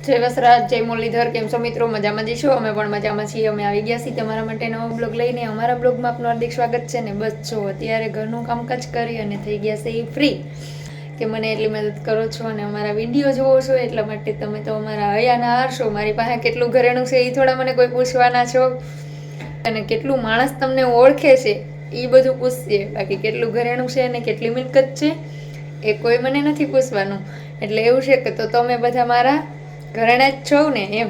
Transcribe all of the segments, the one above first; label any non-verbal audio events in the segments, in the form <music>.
જય વસરાજ, જય મુરલીધર, કેમ છો મિત્રો? મજામાં જ છો? અમે પણ મજામાં છીએ. અમે આવી ગયા છીએ તમારા માટે નવો બ્લોગ લઈને. અમારા બ્લોગમાં આપનું હાર્દિક સ્વાગત છે ને બસ જો, અત્યારે ઘરનું કામકાજ કરી અને થઈ ગયા છે એ ફ્રી કે મને એટલી મદદ કરો છો અને અમારા વીડિયો જોવો છો, એટલા માટે તમે તો અમારા હયાના હારશો મારી પાસે કેટલું ઘરેણું છે એ થોડા મને કોઈ પૂછવાના છો. અને કેટલું માણસ તમને ઓળખે છે એ બધું પૂછશે બાકી કેટલું ઘરેણું છે અને કેટલી મિલકત છે એ કોઈ મને નથી પૂછવાનું. એટલે એવું છે કે તો તમે બધા મારા ઘરેણા જ છો ને એમ.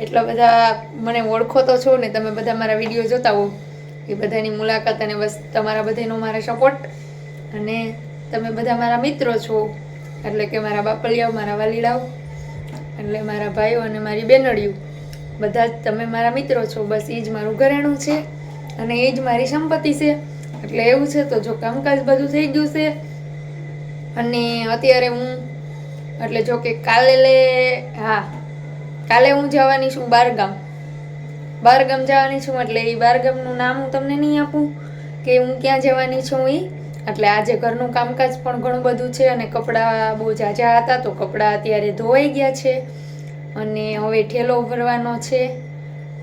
એટલા બધા મને ઓળખો તો છો ને, તમે બધા મારા વીડિયો જોતા હો. એ બધાની મુલાકાત અને બસ તમારા બધાનો મારા સપોર્ટ અને તમે બધા મારા મિત્રો છો. એટલે કે મારા બાપલિયાઓ, મારા વાલીડાઓ, એટલે મારા ભાઈઓ અને મારી બેનડીઓ. બધા જ તમે મારા મિત્રો છો. બસ એ જ મારું ઘરેણું છે અને એ જ મારી સંપત્તિ છે. એટલે એવું છે તો જો કામકાજ બધું થઈ ગયું છે. અને અત્યારે હું એટલે જો કે કાલે હા. કાલે હું જવાની છું બારગામ. બારગામ જવાની છું એટલે એ બારગામનું નામ હું તમને નહીં આપું, કે હું ક્યાં જવાની છું એ એટલે આજે ઘરનું કામકાજ પણ ઘણું બધું છે અને કપડાં બહુ ઝાઝા હતા તો કપડાં અત્યારે ધોવાઈ ગયા છે અને હવે ઠેલો ભરવાનો છે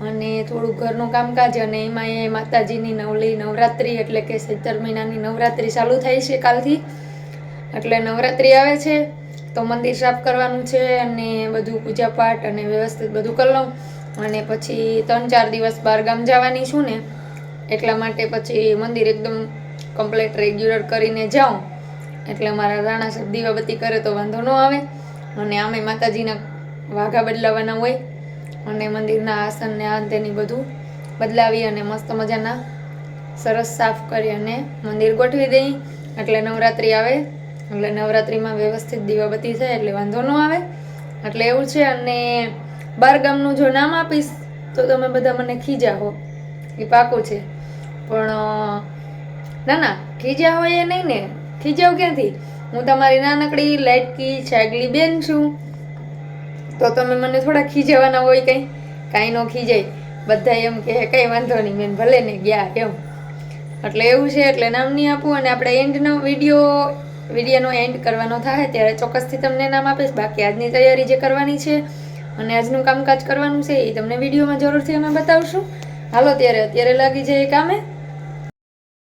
અને થોડું ઘરનું કામકાજ અને એમાં એ માતાજીની નવલી નવરાત્રિ એટલે કે સત્તર મહિનાની નવરાત્રિ ચાલુ થાય છે કાલથી. એટલે નવરાત્રિ આવે છે. તો મંદિર સાફ કરવાનું છે અને બધું પૂજા પાઠ અને વ્યવસ્થિત બધું કરી લઉં. અને પછી ત્રણ ચાર દિવસ બહાર ગામ જવાની છું ને, એટલા માટે પછી મંદિર એકદમ કમ્પ્લેટ રેગ્યુલર કરીને જાઉં. એટલે મારા રાણા સાહેબ દીવાબત્તી કરે તો વાંધો ન આવે. અને આમે માતાજીના વાઘા બદલાવાના હોય અને મંદિરના આસન ને આ તેની બધું બદલાવી અને મસ્ત મજાના સરસ સાફ કરી અને મંદિર ગોઠવી દઈ. એટલે નવરાત્રિ આવે. એટલે નવરાત્રિમાં વ્યવસ્થિત દીવાબત્તી છે એટલે વાંધો ન આવે. એટલે એવું છે અને બાર ગામનું જો નામ આપીશ, તો તમે બધા મને ખીજા હો. એ પાકું છે. પણ ના ના, ખીજા હોય એ નહીં ને. ખીજાવ ક્યાંથી? હું તમારી નાનકડી લાટકી છાગલી બેન છું. તો તમે મને થોડા ખીજાવાના હોય કંઈ? કાંઈ ન ખીજાય. બધા એમ કે કંઈ વાંધો નહીં બેન ભલે ને ગયા એમ. એટલે એવું છે, એટલે નામ નહીં આપું અને આપણે એન્ડનો વીડિયો વિડીયોનો એન્ડ કરવાનો થાય ત્યારે ચોક્કસથી તમને નામ આપીશ. બાકી આજની તૈયારી જે કરવાની છે અને આજનું કામકાજ કરવાનું છે એ તમને વિડીયોમાં જરૂરથી અમે બતાવશું. હાલો ત્યારે અત્યારે લાગી જાય કામે.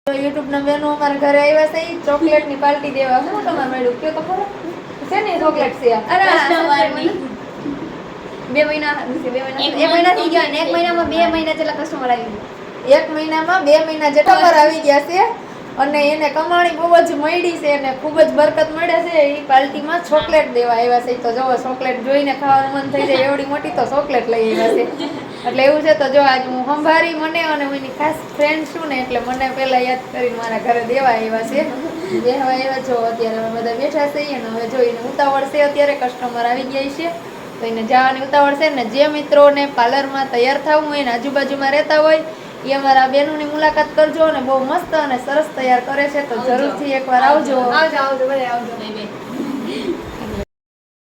યુટ્યુબ ના બેનો અમારા ઘરે આવ્યા છે. ઈ ચોકલેટની પાર્ટી દેવા. હું તમારે મળ્યું? કયો તો છે ને ચોકલેટ છે અરે બે મહિના બે મહિના એક મહિના થઈ ગયા ને એક મહિનામાં બે મહિના જેટલા કસ્ટમર આવી ગયા. એક મહિનામાં બે મહિના જેટલા પર આવી ગયા છે. અને એને કમાણી બહુ જ મળી છે અને ખૂબ જ બરકત મળે છે. એ પાર્ટીમાં ચોકલેટ દેવા આવ્યા છે. તો જો ચોકલેટ જોઈને ખાવાનું મન થઈ જાય. એવડી મોટી તો ચોકલેટ લઈ આવ્યા છે. એટલે એવું છે તો જો આજ હું સંભારી મને અને હું એની ખાસ ફ્રેન્ડ છું ને, એટલે મને પહેલાં યાદ કરીને મારા ઘરે દેવા આવ્યા છે. બેહવા આવ્યા જો અત્યારે અમે બધા બેઠા છીએ અને હવે જોઈને ઉતાવળ છે, અત્યારે કસ્ટમર આવી ગયા છે. તો એને જવાની ઉતાવળ છે ને, જે મિત્રોને પાર્લરમાં તૈયાર થવું હોય ને આજુબાજુમાં રહેતા હોય એ અમારા બેનોની મુલાકાત કરજો અને બહુ મસ્ત અને સરસ તૈયાર કરે છે તો જરૂરથી એકવાર આવજો. આવજો આવજો બધા આવજો.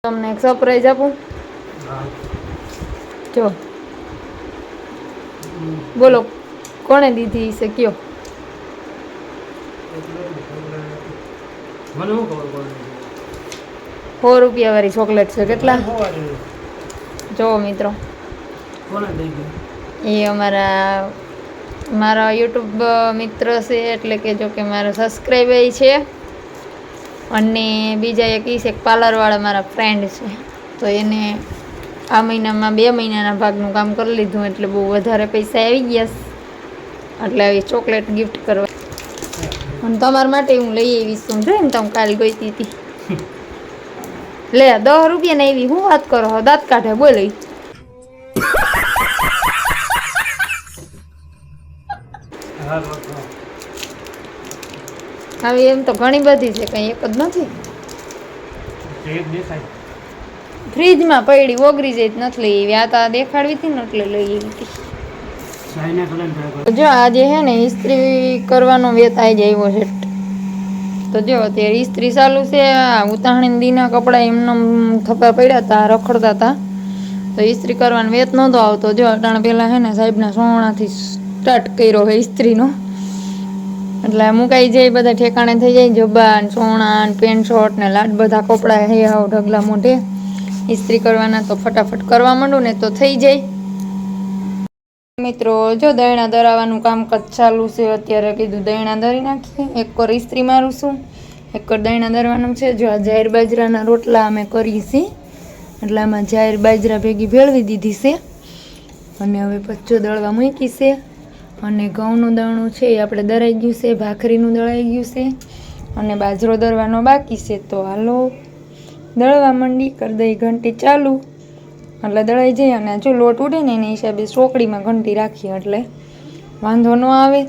તમને એક સરપ્રાઈઝ આપું? જો. બોલો કોણે દીધી છે કયો? સો રૂપિયા વાળી ચોકલેટ છે કેટલા? જો મિત્રો. એ અમારા મારા યુટ્યુબ મિત્ર છે એટલે કે જો કે મારો સબસ્ક્રાઈબર છે. અને બીજા એક ઈ છે પાર્લરવાળા મારા ફ્રેન્ડ છે. તો એને આ મહિનામાં બે મહિનાના ભાગનું કામ કરી લીધું એટલે બહુ વધારે પૈસા આવી ગયા એટલે આવી ચોકલેટ ગિફ્ટ કરવા. અને તમારા માટે હું લઈ આવી છું જો ને તમે કાલ ગઈ હતી <laughs> લે દસ રૂપિયા ને એવી હું વાત કરો? દાંત કાઢે બોલી હા આવી એમ તો ઘણી બધી છે કંઈ એક જ નથી. ફ્રીજમાં પડી ઓગરી જાય નથી લઈ આવી આ તો દેખાડવી હતી ને એટલે લઈ આવી હતી. જો આજે હે ને ઇસ્ત્રી કરવાનો વેત આવી જાય આવ્યો છે. તો જો અત્યારે ઇસ્ત્રી ચાલુ છે આ ઉતાહણી દીના કપડાં એમને થપ્પા પડ્યા હતા રખડતા હતા તો ઇસ્ત્રી કરવાનો વેત નહોતો આવતો. જો અટાણ પહેલાં હે ને સાહેબના સોણાથી સ્ટાર્ટ કર્યો હે ઇસ્ત્રીનો. એટલે મુકાઈ જાય, બધા ઠેકાણે થઈ જાય જબ્બા ને સોણા ને પેન્ટ શર્ટ ને લાટ બધા કપડાં હે આવ ઢગલા મોઢે. ઇસ્ત્રી કરવાના તો ફટાફટ કરવા માંડું, ને તો થઈ જાય. મિત્રો, જો દહીણા દરાવવાનું કામકાજ ચાલુ છે, અત્યારે કીધું દહીણા દરી નાખીએ. એક કર ઇસ્ત્રી મારું છું, એક કર દહીણા દરવાનું છે. જો આ જાહેર બાજરાના રોટલા અમે કરીએ છીએ, એટલે આમાં જાહેર બાજરા ભેગી ભેળવી દીધી છે. અને હવે પચ્ચો દળવા મૂકી છે. અને ઘઉંનું દાણું છે એ આપણે દળાઈ ગયું છે, ભાખરીનું દળાઈ ગયું છે અને બાજરો દળવાનો બાકી છે. તો હાલો, દળવા માંડી કરી દઈ ઘંટી ચાલુ. એટલે દળાઈ જાય અને જો લોટ ઉડે ને એના હિસાબે ચોકડીમાં ઘંટી રાખીએ એટલે વાંધો ન આવે.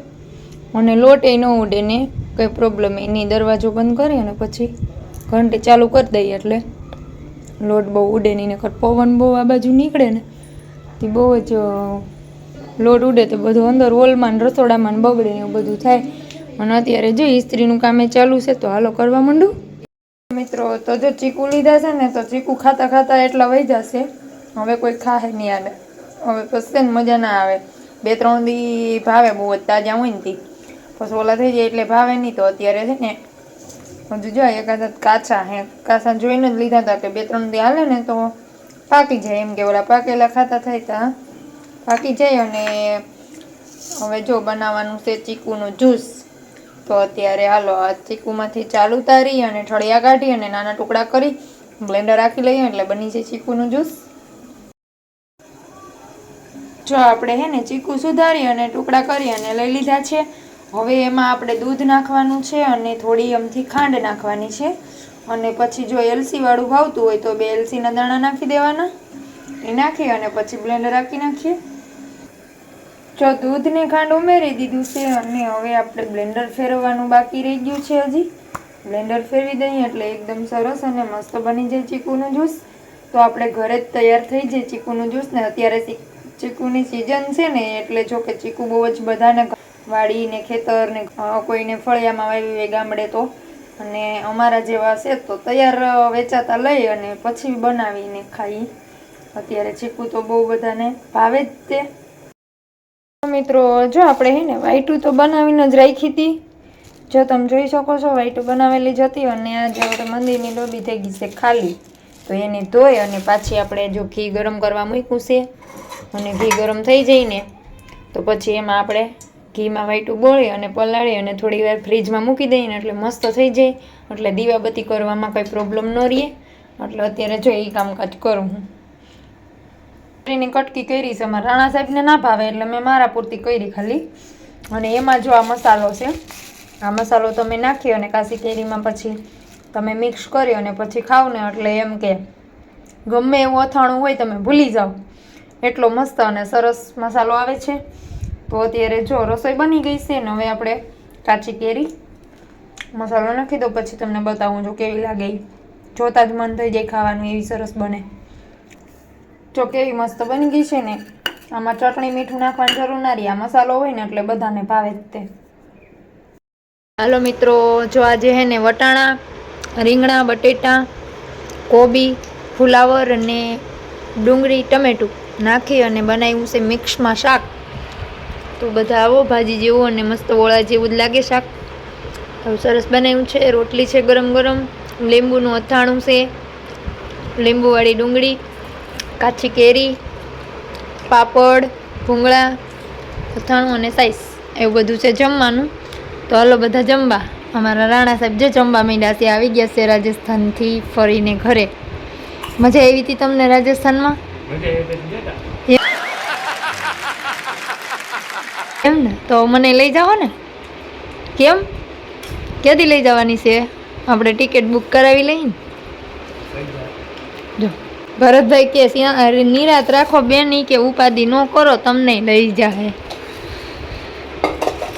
અને લોટ એ ન ઉડે ને કંઈ પ્રોબ્લેમ એની દરવાજો બંધ કરી અને પછી ઘંટી ચાલુ કરી દઈએ એટલે લોટ બહુ ઉડે નહીં નકર પવન બહુ આ બાજુ નીકળે ને તે બહુ જ લોટ ઉડે તો બધું અંદર હોલમાં રસોડામાં ને બગડે ને એવું બધું થાય. અને અત્યારે જો ઇસ્ત્રીનું કામે ચાલુ છે, તો હાલો કરવા માંડું. મિત્રો, તો જો ચીકુ લીધા છે ને, તો ચીકુ ખાતા ખાતા એટલા વહી જશે. હવે કોઈ ખાહે નહીં આવે હવે પછી ને મજા ના આવે. બે ત્રણ દી ભાવે બહુ જ તાજા હોય ને તી. પછી ઓલા થઈ જાય એટલે ભાવે નહીં તો અત્યારે છે ને, હજુ જો એકાદા કાચા હે, કાચા જોઈને જ લીધા હતા કે બે ત્રણ દી હાલે ને તો પાકી જાય. એમ કે ઓલા પાકેલા ખાતા થાય તા. પાકી જાય અને હવે જો બનાવવાનું છે ચીકુનું જ્યુસ, તો અત્યારે હાલો આ ચીકુમાંથી ચાલુ ઉતારી અને ઠળિયા કાઢી અને નાના ટુકડા કરી બ્લેન્ડર રાખી લઈએ એટલે બની જાય ચીકુનું જ્યુસ. જો આપણે હે ને ચીકુ સુધારી અને ટુકડા કરી અને લઈ લીધા છે, હવે એમાં આપણે દૂધ નાખવાનું છે અને થોડી અમથી ખાંડ નાખવાની છે. અને પછી જો એલસીવાળું ભાવતું હોય તો બે એલસીના દાણા નાખી દેવાના. એ નાખી અને પછી બ્લેન્ડર રાખી નાખીએ. જો દૂધની ખાંડ ઉમેરી દીધું છે અને હવે આપણે બ્લેન્ડર ફેરવવાનું બાકી રહી ગયું છે હજી. બ્લેન્ડર ફેરવી દઈએ એટલે એકદમ સરસ અને મસ્ત બની જાય ચીકુનું જ્યુસ. તો આપણે ઘરે જ તૈયાર થઈ જાય ચીકુનું જ્યુસ ને અત્યારે ચીકુની સિઝન છે ને એટલે જો કે ચીકુ બહુ જ બધાને વાડીને ખેતર ને કોઈને ફળિયામાં વાવી હોય ગામડે તો. અને અમારા જેવા છે તો તૈયાર વેચાતા લઈ અને પછી બનાવીને ખાઈ અત્યારે ચીકુ તો બહુ બધાને ભાવે જ તે. મિત્રો, જો આપણે હે ને વાઈટું તો બનાવીને જ રાખી હતી. જો તમે જોઈ શકો છો વાઈટું બનાવેલી જ હતી અને આજે આપણે મંદિરની લોબી થઈ ગઈ છે ખાલી. તો એને ધોઈ અને પાછી આપણે જો ઘી ગરમ કરવા મૂક્યું છે અને ઘી ગરમ થઈ જાય ને તો પછી એમાં આપણે ઘીમાં વાઈટું બોળી અને પલાળી અને થોડી વાર ફ્રીજમાં મૂકી દઈએ ને એટલે મસ્ત થઈ જાય. એટલે દીવાબત્તી કરવામાં કંઈ પ્રોબ્લેમ ન રહે. એટલે અત્યારે જો એ કામકાજ કરું હું. એની કટકી કરી છે. અમારા રાણા સાહેબને ના ભાવે એટલે મેં મારા પૂરતી કરી ખાલી. અને એમાં જો આ મસાલો છે, આ મસાલો તમે નાખી અને કાશી કેરીમાં પછી તમે મિક્સ કરી અને પછી ખાવ ને એટલે એમ કે ગમે એવું અથાણું હોય તમે ભૂલી જાઓ. એટલો મસ્ત અને સરસ મસાલો આવે છે. તો અત્યારે જો રસોઈ બની ગઈ છે ને હવે આપણે કાચી કેરી મસાલો નાખી દો પછી તમને બતાવું જો કેવી લાગે. જોતા જ મન થઈ જાય ખાવાનું, એવી સરસ બને. જો કેવી મસ્ત બની ગઈ છે ને. આમાં ચટણી મીઠું નાખવાની જરૂર ના રહી. આ મસાલો હોય ને એટલે બધાને ભાવે જ તે. હાલો મિત્રો, જો આજે હે ને વટાણા, રીંગણા, બટેટા, કોબી, ફુલાવર અને ડુંગળી, ટમેટું નાખી અને બનાવ્યું છે મિક્સમાં શાક. તો બધા આવો ભાજી જેવું અને મસ્ત ઓળા જેવું જ લાગે શાક. હવે સરસ બનાવ્યું છે. રોટલી છે ગરમ ગરમ. લીંબુનું અથાણું છે. લીંબુવાળી ડુંગળી. કાચી કેરી પાપડ ભૂંગળા અથાણું અને સાઈસ. એવું બધું છે જમવાનું. તો હાલો બધા જમવા. અમારા રાણા સાહેબ જે જમવા માંડ્યા છે આવી ગયા છે રાજસ્થાનથી ફરીને ઘરે. મજા આવી હતી તમને રાજસ્થાનમાં? એમ ને? તો મને લઈ જાઓ ને. કેમ? ક્યાંથી લઈ જવાની છે? આપણે ટિકિટ બુક કરાવી લઈએ ભરતભાઈ કે નિરાત રાખો બેન કે ઉપાધિ ન કરો તમને લઈ જાય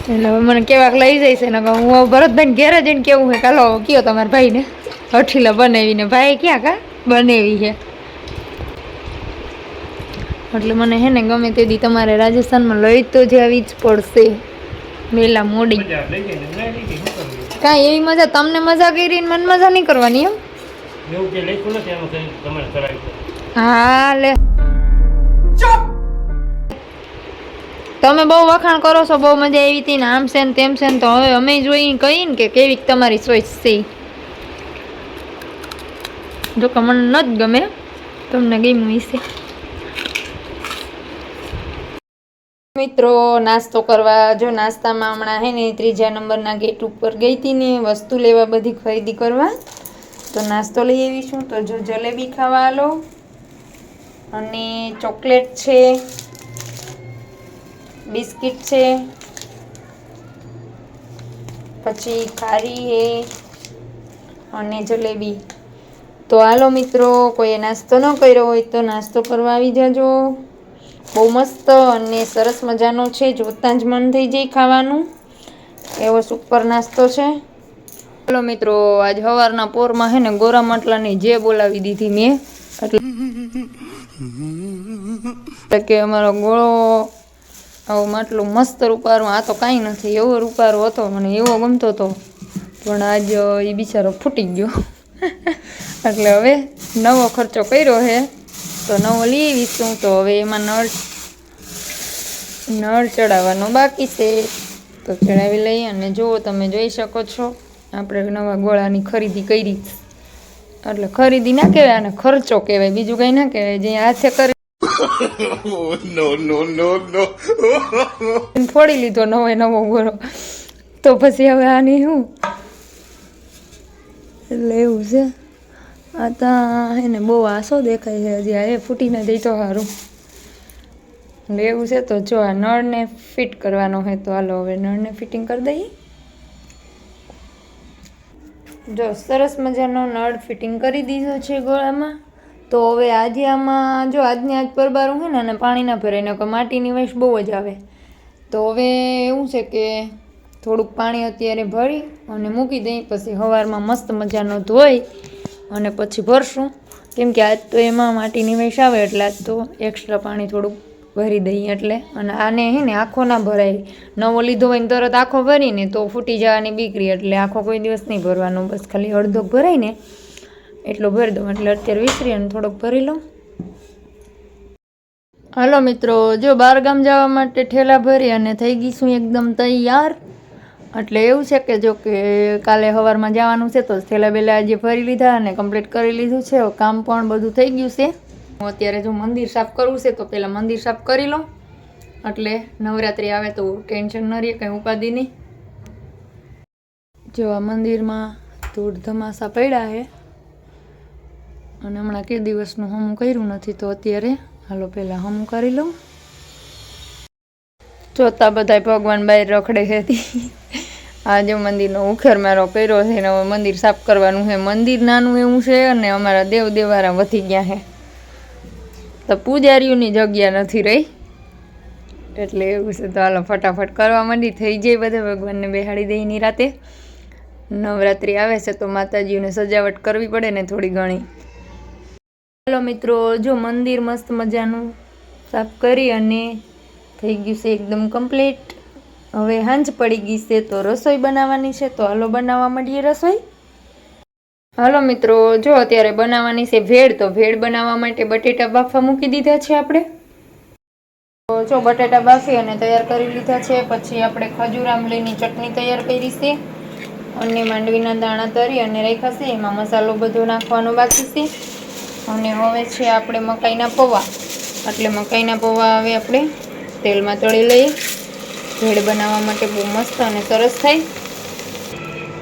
એટલે હવે મને કેવાક લઈ જાય છે ને હું ભરતભાઈ ભરતભાઈને ઘેરે જઈને કેવું છે કાલો કયો તમારા ભાઈને? હઠીલા બનાવીને ભાઈ ક્યાં કા? બનાવી છે એટલે મને હે ને ગમે તે દી તમારે રાજસ્થાનમાં લઈ તો જવી જ પડશે. મેલા મોડી. કાંઈ એવી મજા? તમને મજા કરી ને મને મજા નહીં કરવાની એમ? એવું કે લખ્યું નથી એનું કંઈ તમારે કરાવી હા લે. તમે બહુ વખાણ કરો છો બહુ મજા આવી હતી ને આમ છે ને તેમ છે ને તો હવે અમે જોઈ કહીએ ને કે કેવી તમારી ચોઈસ છે. જો કે મને ન જ ગમે તમને ગમ્યું હશે. મિત્રો નાસ્તો કરવા જો નાસ્તામાં હમણાં હે ને ત્રીજા નંબરના ગેટ ઉપર ગઈ હતી ને વસ્તુ લેવા બધી ખરીદી કરવા. તો નાસ્તો લઈ આવીશું. તો જો જલેબી ખાવા લો અને ચોકલેટ છે. બિસ્કિટ છે. પછી ખારી હે અને જલેબી. તો હાલો મિત્રો કોઈએ નાસ્તો ન કર્યો હોય તો નાસ્તો કરવા આવી જાજો. બહુ મસ્ત અને સરસ મજાનો છે. જોતાં જ મન થઈ જાય ખાવાનું. એવો સુપર નાસ્તો છે. ચાલો મિત્રો, આજ સવારના પોરમાં હે ને ગોરા માટલાની જે બોલાવી દીધી મેં, એટલે કે અમારો ગોળો, આવો માટલું મસ્ત રૂપારો આ તો કાંઈ નથી, એવો રૂપારો હતો, મને એવો ગમતો હતો, પણ આજ એ બિચારો ફૂટી ગયો. એટલે હવે નવો ખર્ચો કર્યો છે તો નવો લઈ આવીશું, તો હવે એમાં નળ નળ ચડાવવાનો બાકી છે, તો ચડાવી લઈ અને જુઓ તમે જોઈ શકો છો. આપણે નવા ગોળાની ખરીદી કરી. એટલે ખરીદી ના કહેવાય અને ખર્ચો કહેવાય. બીજું કંઈ ના કહેવાય. જે હાથે કરી <laughs> no. <laughs> ફોડી લીધો નવો નવો ગોળો. તો પછી હવે આની શું એટલે એવું છે. આ તા એને બહુ આસો દેખાય છે હજી. આ એ ફૂટીને જઈ તો સારું એટલે એવું છે તો જો આ નળને ફિટ કરવાનો હોય તો હાલો હવે નળને ફિટિંગ કરી દઈએ. જો સરસ મજાનો નળ ફિટિંગ કરી દીધો છે ગોળામાં. તો હવે આજે આમાં જો આજની આજ પરબારું હોય ને, અને પાણી ના ભરાય, નકર માટીની વેશ બહુ જ આવે. તો હવે એવું છે કે થોડુંક પાણી અત્યારે ભરી અને મૂકી દઈ, પછી સવારમાં મસ્ત મજાનો ધોઈ અને પછી ભરશું. કેમ કે આજ તો એમાં માટીની વેશ આવે એટલે આજ તો એક્સ્ટ્રા પાણી થોડુંક ભરી દઈએ એટલે. અને આને હે ને આખો ના ભરાય. નવો લીધો હોય ને તરત આખો ભરીને તો ફૂટી જવાની બીકરી. એટલે આખો કોઈ દિવસ નહીં ભરવાનો. બસ ખાલી અડધો ભરાય ને એટલો ભરી દઉં. એટલે અત્યારે વિસરી અને થોડોક ભરી લઉં. હાલો મિત્રો, જો બાર ગામ જવા માટે ઠેલા ભરી અને થઈ ગઈ છું એકદમ તૈયાર. એટલે એવું છે કે જો કે કાલે સવારમાં જવાનું છે તો થેલા બેલા આજે ભરી લીધા અને કમ્પ્લીટ કરી લીધું છે. કામ પણ બધું થઈ ગયું છે. હું અત્યારે જો મંદિર સાફ કરવું છે, તો પહેલાં મંદિર સાફ કરી લઉં. એટલે નવરાત્રિ આવે તો ટેન્શન ન રહે, કંઈ ઉપાધિ નહીં. જો આ મંદિરમાં ધૂળ ધમાસા પડ્યા છે, અને હમણાં કે દિવસનું હમું કર્યું નથી, તો અત્યારે હાલો પહેલાં હમું કરી લઉં. જોતા બધાય ભગવાન બહાર રખડે હતી આ આજે મંદિરનો ઉખેર મારો કર્યો છે, ને હવે મંદિર સાફ કરવાનું છે. મંદિર નાનું એવું છે, અને અમારા દેવ દેવારા વધી ગયા છે. તો પૂજારીઓની જગ્યા નથી રહી. એટલે એવું છે. તો હાલો, ફટાફટ કરવા માંડી. થઈ જાય બધા. ભગવાનને બેહાડી દઈની રાતે. નવરાત્રિ આવે છે, તો માતાજીઓને સજાવટ કરવી પડે ને થોડી ઘણી. હાલો મિત્રો, જો મંદિર મસ્ત મજાનું સાફ કરી અને થઈ ગયું છે એકદમ કમ્પ્લીટ. હવે હાંજ પડી ગઈ છે, તો રસોઈ બનાવવાની છે. તો હાલો બનાવવા માંડીએ રસોઈ. હાલો મિત્રો, જો અત્યારે બનાવવાની છે ભેળ, તો ભેળ બનાવવા માટે બટેટા બાફવા મૂકી દીધા છે આપણે. તો જો બટેટા બાફી અને તૈયાર કરી લીધા છે, પછી આપણે ખજૂર આંબલીની ચટણી તૈયાર કરી છે. અને માંડવીના દાણા તરી અને રાખ્યા છે, એમાં મસાલો બધો નાખવાનો બાકી છે. અને હવે છે આપણે મકાઈના પૌવા. એટલે મકાઈના પૌવા હવે આપણે તેલમાં તળી લઈએ. ભેળ બનાવવા માટે બહુ મસ્ત અને સરસ થાય.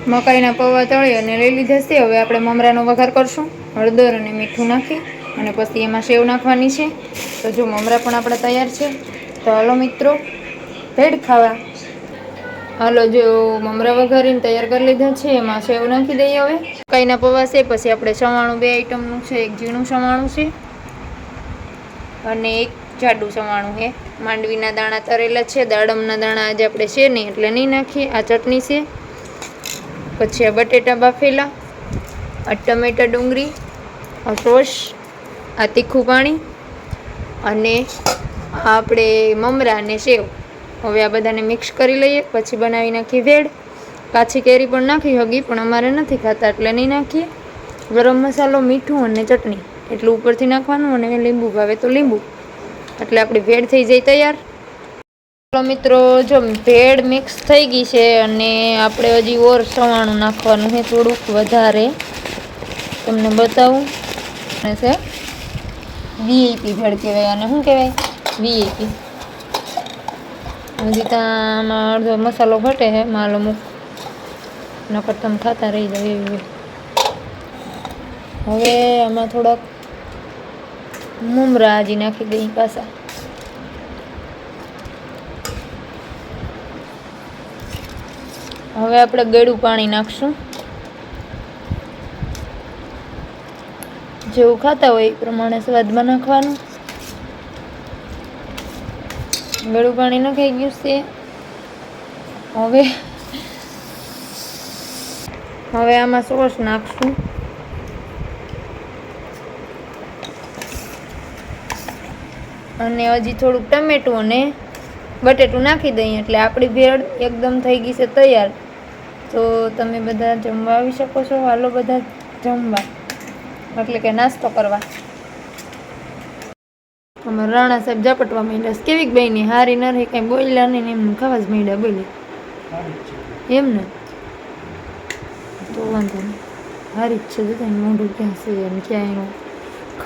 મકાઈના પૌવા તળી અને લઈ લીધા છે. હવે આપણે મમરાનો વઘાર કરશું. હળદર અને મીઠું નાખી અને પછી એમાં સેવ નાખવાની છે. તો જો મમરા પણ આપણા તૈયાર છે. તો હાલો મિત્રો ભેડ ખાવા. હાલો, જો મમરા વઘારીને તૈયાર કરી લીધા છે. એમાં સેવ નાખી દઈએ હવે. મકાઈના પૌવા છે, પછી આપણે સવાણું બે આઈટમનું છે. એક ઝીણું સવાણું છે અને એક જાડું સવાણું છે. માંડવીના દાણા તરેલા છે. દાડમના દાણા આજે આપણે છે નહીં, એટલે નહીં નાખીએ. આ ચટણી છે. પછી આ બટેટા બાફેલા, આ ટમેટા ડુંગળી, આ સોસ, આ તીખું પાણી અને આપણે મમરા અને સેવ. હવે આ બધાને મિક્સ કરી લઈએ, પછી બનાવી નાખીએ ભેળ કાચી કેરી પણ નાખી હગી, પણ અમારે નથી ખાતા, એટલે નહીં નાખીએ. ગરમ મસાલો, મીઠું અને ચટણી. એટલું ઉપરથી નાખવાનું અને લીંબુ ભાવે તો લીંબુ. એટલે આપણી ભેળ થઈ જાય તૈયાર. મિત્રો, જો ભેળ મિક્સ થઈ ગઈ છે અને આપણે હજી ઓર સવાણું નાખવાનું છે, થોડુંક વધારે. તમને બતાવું. છે વીઆઈપી ભેળ કહેવાય. અને શું કહેવાય? વીઆઈપી હજી ત્યાં અડધો મસાલો ઘટે છે, માલ અમુક. નકર તમે ખાતા રહી જાવ એવી હવે આમાં થોડાક મુમરા હજી નાખી દઈ પાછા. હવે આપણે ગળું પાણી નાખશું. જેવું ખાતા હોય એ પ્રમાણે સ્વાદમાં નાખવાનું. ગળું પાણી નખાઈ ગયું છે. હવે હવે આમાં સોસ નાખશું. અને હજી થોડુંક ટમેટું અને બટેટું નાખી દઈએ એટલે આપણી ભેળ એકદમ થઈ ગઈ છે તૈયાર. તો તમે બધા જમવા આવી શકો છો. હાલો બધા જમવા. એટલે કે નાસ્તો કરવા. અમારા રાણા સાહેબ ઝાપટવા માંડ્યા. કેવીક બહેની હારી ન રહી, કાંઈ બોલ્યા નહીં એમ ખાવા જ માંડ્યા બોલી. એમ ને? તો વાંધો નહીં. હારી જ છે જતા મોઢું ક્યાં છે એમ ક્યાં એનું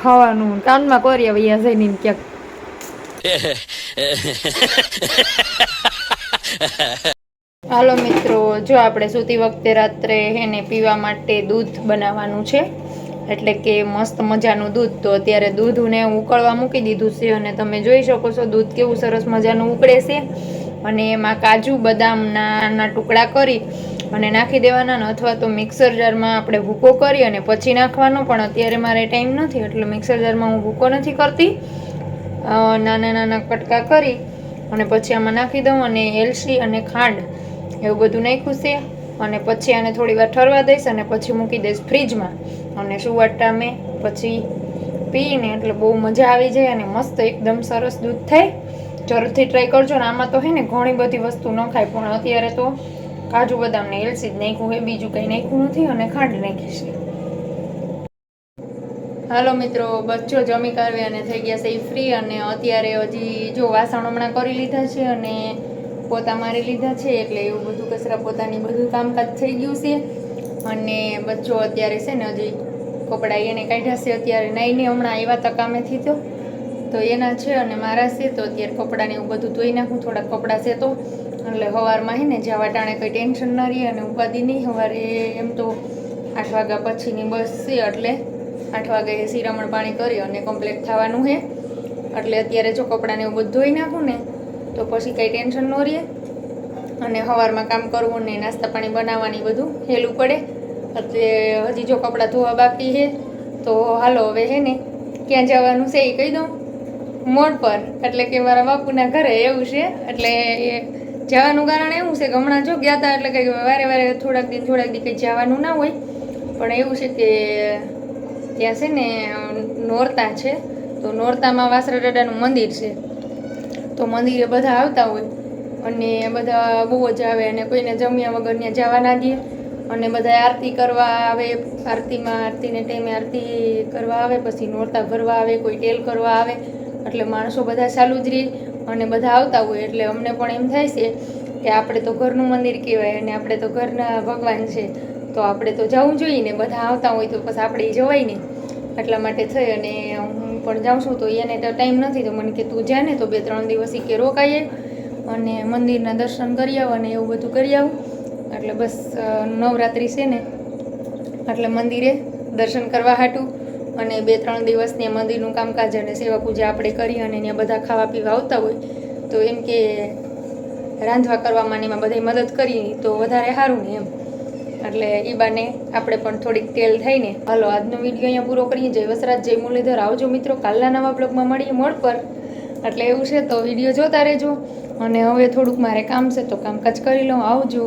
ખાવાનું કાનમાં કોરિયા વૈયા જઈને ક્યાંક. <laughs> હાલો મિત્રો, જો આપણે સૂતી વખતે રાત્રે એને પીવા માટે દૂધ બનાવવાનું છે, એટલે કે મસ્ત મજાનું દૂધ, તો અત્યારે દૂધને ઉકળવા મૂકી દીધું છે અને તમે જોઈ શકો છો દૂધ કેવું સરસ મજાનું ઉકળે છે. અને એમાં કાજુ બદામના ટુકડા કરી અને નાખી દેવાના અથવા તો મિક્સર જારમાં આપણે ભૂકો કરી અને પછી નાખવાનો, પણ અત્યારે મારે ટાઈમ નથી, એટલે મિક્સર જારમાં હું ભૂકો નથી કરતી. નાના નાના કટકા કરી અને પછી આમાં નાખી દઉં અને એલચી અને ખાંડ એવું બધું નાખ્યું છે. અને પછી આને થોડી વાર ઠરવા દઈશ અને પછી મૂકી દઈશ ફ્રીજમાં. અને સુવાટ ટામે પછી પીને એટલે બહુ મજા આવી જાય અને મસ્ત એકદમ સરસ દૂધ થાય. જરૂરથી ટ્રાય કરજો ને આમાં તો હે ને ઘણી બધી વસ્તુ ન ખાય, પણ અત્યારે તો કાજુ બદામ ને એલચી જ નાખ્યું હોય, બીજું કંઈ નાખ્યું નથી અને ખાંડ નાખી છે. હાલો મિત્રો, બચ્ચો જમી કાઢવી અને થઈ ગયા છે ફ્રી અને અત્યારે હજી જો વાસણ હમણાં કરી લીધા છે અને પોતા મારી લીધા છે, એટલે એવું બધું કચરા પોતાની બધું કામકાજ થઈ ગયું છે. અને બચ્ચો અત્યારે છે ને હજી કપડાં એને કાઢ્યા છે, અત્યારે નાઈને હમણાં આવ્યા હતા કામેથી તો. તો એના છે અને મારા છે, તો અત્યારે કપડાને એવું બધું ધોઈ નાખું, થોડાક કપડાં છે તો. એટલે સવારમાં હે ને જવા ટાણે કંઈ ટેન્શન ન રહી અને ઉપાધિ નહીં, સવારે એમ તો આઠ વાગ્યા પછીની બસ છે, એટલે આઠ વાગે શિરામણ પાણી કરી અને કમ્પ્લીટ થવાનું છે એટલે અત્યારે જો કપડાને એવું બધું ધોઈ નાખું ને તો પછી કંઈ ટેન્શન ન રહે. અને સવારમાં કામ કરવું ને નાસ્તા પાણી બનાવવાની બધું હેલું પડે. એટલે હજી જો કપડાં ધોવા બાકી છે, તો હાલો હવે હે ને, ક્યાં જવાનું છે એ કહી દઉં. મોડ પર, એટલે કે મારા બાપુના ઘરે એવું છે, એટલે એ જવાનું કારણ એવું છે કે હમણાં જો ગયા હતા એટલે કંઈક વારે વારે થોડાક દિન, થોડાક દી કંઈ જવાનું ના હોય. પણ એવું છે કે ત્યાં છે ને નોરતા છે. તો નોરતામાં વાસરા દાદાનું મંદિર છે. તો મંદિરે બધા આવતા હોય. અને બધા બહુ જ આવે અને કોઈને જમ્યા વગર ત્યાં જવા ના દે. અને બધા આરતી કરવા આવે, આરતીમાં આરતીને ટાઈમે આરતી કરવા આવે, પછી નોરતા ભરવા આવે, કોઈ ટેલ કરવા આવે. એટલે માણસો બધા ચાલુ જ રહે અને બધા આવતા હોય. એટલે અમને પણ એમ થાય છે કે આપણે તો ઘરનું મંદિર કહેવાય અને આપણે તો ઘરના ભગવાન છે. તો આપણે તો જવું જોઈએ ને, બધા આવતા હોય તો પછી આપણે જવાય નહીં. એટલા માટે થઈ અને હું પણ જાઉં છું, તો એને તો ટાઈમ નથી, તો મને કે તું જા ને, તો બે ત્રણ દિવસ કે રોકાઈએ અને મંદિરના દર્શન કરી આવ અને એવું બધું કરી આવું. એટલે બસ નવરાત્રિ છે ને, એટલે મંદિરે દર્શન કરવા હાટું અને બે ત્રણ દિવસ ત્યાં મંદિરનું કામકાજ અને સેવા પૂજા આપણે કરી અને ત્યાં બધા ખાવા પીવા આવતા હોય, તો એમ કે રાંધવા કરવામાં એમાં બધાય મદદ કરી, તો વધારે સારું ને એમ. એટલે એ બાને આપણે પણ થોડીક તેલ થઈને, હાલો આજનો વીડિયો અહીંયા પૂરો કરીએ. જય વસરાજ, જય મુરલીધર. આવજો મિત્રો, કાલના નવા બ્લોગમાં મળીએ મોડ પર. એટલે એવું છે તો વીડિયો જોતા રહેજો. અને હવે થોડુંક મારે કામ છે, તો કામકાજ કરી લઉં. આવજો.